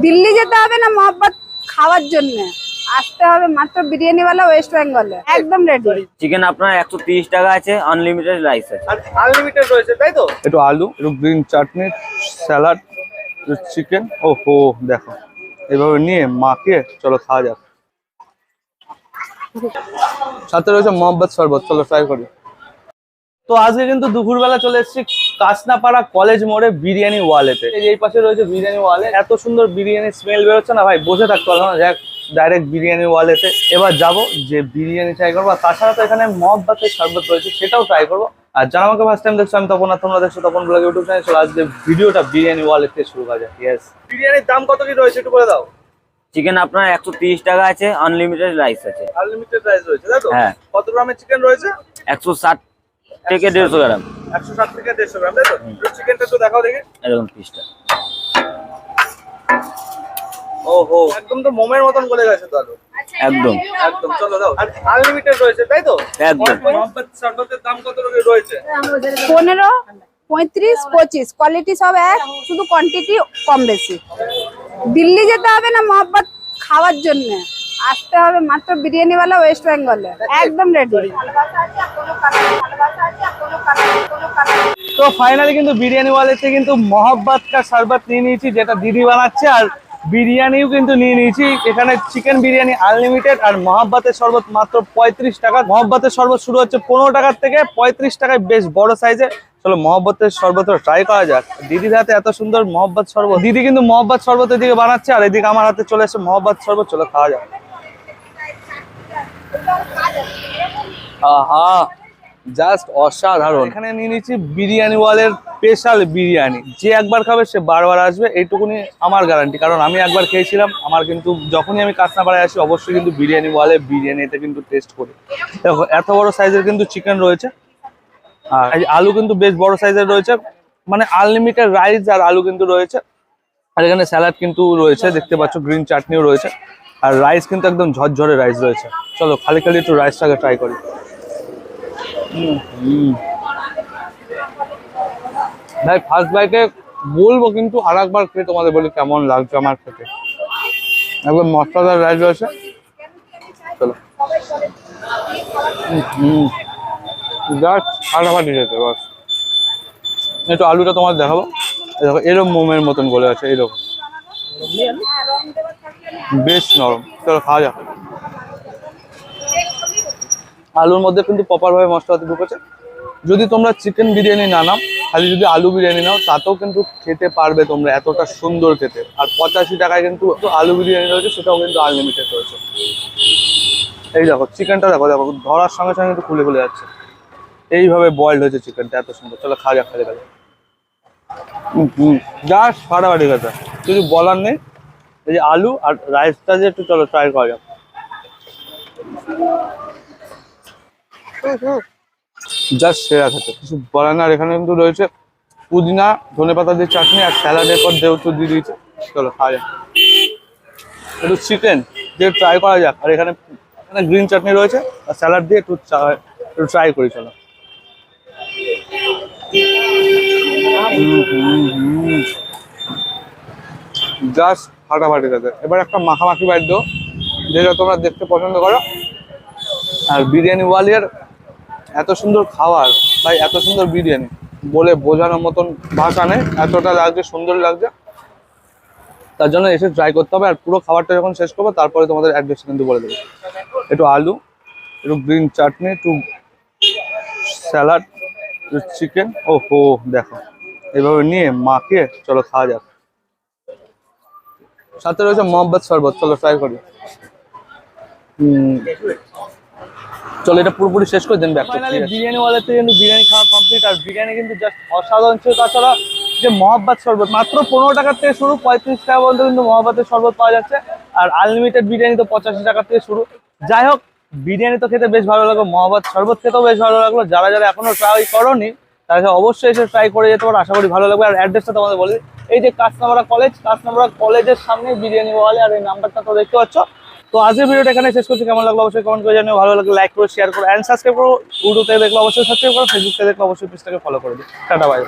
দিল্লি যেতে হবে না মহব্বত খাওয়ার জন্য। আসতে হবে মাত্র বিরিয়ানিওয়ালা ওয়েস্ট বেঙ্গলে একদম রেডি চিকেন আপনার একশো তিরিশ টাকা আছে আনলিমিটেড রাইস আছে। আনলিমিটেড রয়েছে তাই তো? একটু আলু একটু গ্রিন চাটনি স্যালাড চিকেন ও হো দেখো। এভাবে নিয়ে মাকে চলো খাওয়া যাক। সাথে রয়েছে মোহাম্মদ শরবত চলো ট্রাই করি। তো আজকে কিন্তু দুপুরবেলা চলে এসেছি কাসনাপাড়া কলেজ মোড়ে বিরিয়ানি ওয়ালেতে এই যে এই পাশে রয়েছে বিরিয়ানি ওয়ালে এত সুন্দর বিরিয়ানি স্মেল বেরোচ্ছে না ভাই বসে থাকতে পারব না। যাক ডাইরেক্ট বিরিয়ানি ওয়ালেতে এবার যাব যে বিরিয়ানি ট্রাই করব। তাছাড়া তো এখানে মহব্বতের শরবত রয়েছে সেটাও ট্রাই করব। আর যারা আমাকে ফার্স্ট টাইম দেখছ আমি তখন আর তোমরা দেখছ তখন ব্লগ ইউটিউব চ্যানেল চলো আজকে ভিডিওটা বিরিয়ানি ওয়ালেট থেকে শুরু করা যায় ইয়েস বিরিয়ানির দাম কত কি রয়েছে একটু বলে দাও। চিকেন আপনার একশো তিরিশ টাকা আছে আনলিমিটেড রাইস আছে। আনলিমিটেড রাইস রয়েছে তাই তো? হ্যাঁ। কত গ্রামের চিকেন রয়েছে? একশো ষাট থেকে দেড়শো গ্রাম। একশো ষাট থেকে দেড়শো গ্রাম তাই তো? চিকেনটা তো দেখাও দেখি। এরকম পিসটা ওহো একদম তো মোমের মতন গলে গেছে তো আলু। একদম। একদম চলো দাও। আর আনলিমিটেড রয়েছে তাই তো? একদম। মোহাম্মদ শরবতের দাম কত রয়েছে? পনেরো পঁয়ত্রিশ পঁচিশ। কোয়ালিটি সব এক শুধু কোয়ান্টিটি কম বেশি। দিল্লি যেতে হবে না মহব্বত খাওয়ার জন্য। আসতে হবে মাত্র বিরিয়ানিওয়ালা ওয়েস্ট বেঙ্গলে একদম রেডি তো ফাইনালি কিন্তু বিরিয়ানি ওয়ালেতে কিন্তু মহব্বত কা শরবত নিয়ে নিয়েছি, যেটা দিদি বানাচ্ছে, আর বিরিয়ানিও কিন্তু নিয়ে নিয়েছি। এখানে চিকেন বিরিয়ানি আনলিমিটেড আর মহাব্বাতের শরবত মাত্র পঁয়ত্রিশ টাকা। মহাব্বাতের শরবত শুরু হচ্ছে পনেরো টাকার থেকে পঁয়ত্রিশ টাকায় বেশ বড় সাইজে চলো মহব্বতের শরবত ট্রাই করা যাক। দিদির হাতে এত সুন্দর মহব্বত শরবত। দিদি কিন্তু মহব্বত শরবত এদিকে বানাচ্ছে, আর এদিকে আমার হাতে চলে এসে মহব্বত শরবত। চলো খাওয়া যাক। আহা! জাস্ট অসাধারণ। এখানে নিয়ে নিচ্ছি বিরিয়ানি ওয়ালের স্পেশাল বিরিয়ানি। যে একবার খাবে সে বারবার আসবে, এইটুকুনি আমার গ্যারান্টি কারণ আমি একবার খেয়েছিলাম, আমার কিন্তু যখনই আমি কাঁচনাপাড়ায় আসি, অবশ্যই কিন্তু বিরিয়ানি ওয়ালে বিরিয়ানি বিরিয়ানিতে কিন্তু টেস্ট করি। দেখো, এত বড় সাইজের কিন্তু চিকেন রয়েছে। আর আলু কিন্তু বেশ বড় সাইজের রয়েছে। মানে আনলিমিটেড রাইস আর আলু কিন্তু রয়েছে। আর এখানে স্যালাড কিন্তু রয়েছে, দেখতে পাচ্ছ গ্রিন চাটনিও রয়েছে। আর রাইস কিন্তু একদম ঝরঝরে রাইস রয়েছে। চলো, খালি খালি একটু রাইসটাকে ট্রাই করি। ভাই ফার্স্ট বাইকে বলব কিন্তু আর একবার খেয়ে তোমাদের বলি কেমন লাগছে আমার খেতে। একদম মশলাদার রাইস রয়েছে। চলো। হুম ফাটাফাটি যেতে বাস। একটু আলুটা তোমার দেখাবো। দেখো এরকম মোমের মতন বলে আছে এরকম বেশ নরম। চলো, খাওয়া যাক। আলুর মধ্যে কিন্তু প্রপার ভাবে মশলাতে ঢুকেছে যদি তোমরা চিকেন বিরিয়ানি না নাও, খালি যদি আলু বিরিয়ানি নাও, তাতেও কিন্তু খেতে পারবে তোমরা, এতটা সুন্দর খেতে। আর পঁচাশি টাকায় কিন্তু আলু বিরিয়ানি রয়েছে, সেটাও কিন্তু আনলিমিটেড রয়েছে। এই দেখো চিকেনটা দেখো দেখো, ধরার সঙ্গে সঙ্গে কিন্তু খুলে খুলে যাচ্ছে। এইভাবে বয়েলড হয়েছে চিকেনটা এত সুন্দর। চলো খাওয়া যাক খালি খালি জাস্ট ফাটাফাটি কথা, কিছু বলার নেই। এই যে আলু আর রাইসটা যে একটু চলো ট্রাই করা যাক। জাস্ট সেরা খেতে কিছু বলার না এখানে কিন্তু রয়েছে পুদিনা, ধনে পাতা দিয়ে চাটনি আর স্যালাডের পর দেওচু দিয়ে দিয়েছে। চলো, খাওয়া একটু চিকেন দিয়ে ট্রাই করা যাক। আর এখানে এখানে গ্রিন চাটনি রয়েছে, আর স্যালাড দিয়ে একটু একটু ট্রাই করি, চলো। জাস্ট ফাটাফাটি খেতে এবার একটা মাখামাখি দেবো যেটা তোমরা দেখতে পছন্দ করো। আর বিরিয়ানি ওয়ালিয়ার এত সুন্দর খাবার ভাই, এত সুন্দর বিরিয়ানি বলে বোঝানোর মতন ভাষা নেই, এতটা লাগছে, সুন্দর লাগছে। তার জন্য এসে ট্রাই করতে হবে আর পুরো খাবারটা যখন শেষ করব, তারপরে তোমাদের অ্যাড্রেস কিন্তু বলে দেবো। একটু আলু, একটু গ্রিন চাটনি একটু স্যালাড চিকেন ও হো দেখো, এভাবে নিয়ে মাখিয়ে চলো খাওয়া যাক। সাথে রয়েছে মোহাম্মদ শরবত, চলো ট্রাই করি। হুম চলো এটা পুরোপুরি শেষ করে দেন ব্যাক বিরিয়ানি ওয়ালাতে কিন্তু বিরিয়ানি খাওয়া কমপ্লিট আর বিরিয়ানি কিন্তু জাস্ট অসাধারণ ছিল। তাছাড়া যে মহাব্বাত শরবত মাত্র পনেরো টাকার থেকে শুরু পঁয়ত্রিশ টাকা পর্যন্ত কিন্তু মহাব্বাতের শরবত পাওয়া যাচ্ছে। আর আনলিমিটেড বিরিয়ানি তো পঁচাশি টাকা থেকে শুরু। যাই হোক বিরিয়ানি তো খেতে বেশ ভালো লাগল মহাব্বাত শরবত খেতেও বেশ ভালো লাগল। যারা যারা এখনও ট্রাই করনি তারা অবশ্যই এসে ট্রাই করে যেতে পারো আশা করি ভালো লাগবে। আর অ্যাড্রেসটা তোমাদের বলি এই যে কাঁচনামরা কলেজ কাঁচনামরা কলেজের সামনে বিরিয়ানি ওয়ালে আর এই নাম্বারটা তো দেখতে পাচ্ছ। তো আজকের ভিডিওটা এখানে শেষ করছি। কেমন লাগল অবশ্যই কমেন্ট করে জানিও। ভালো লাগলে লাইক করো শেয়ার করো অ্যান্ড সাবস্ক্রাইব করো। ইউটিউবে দেখলে অবশ্যই সাবস্ক্রাইব করো ফেসবুকে দেখলে অবশ্যই পেজটাকে ফলো করে দিও। Tata bye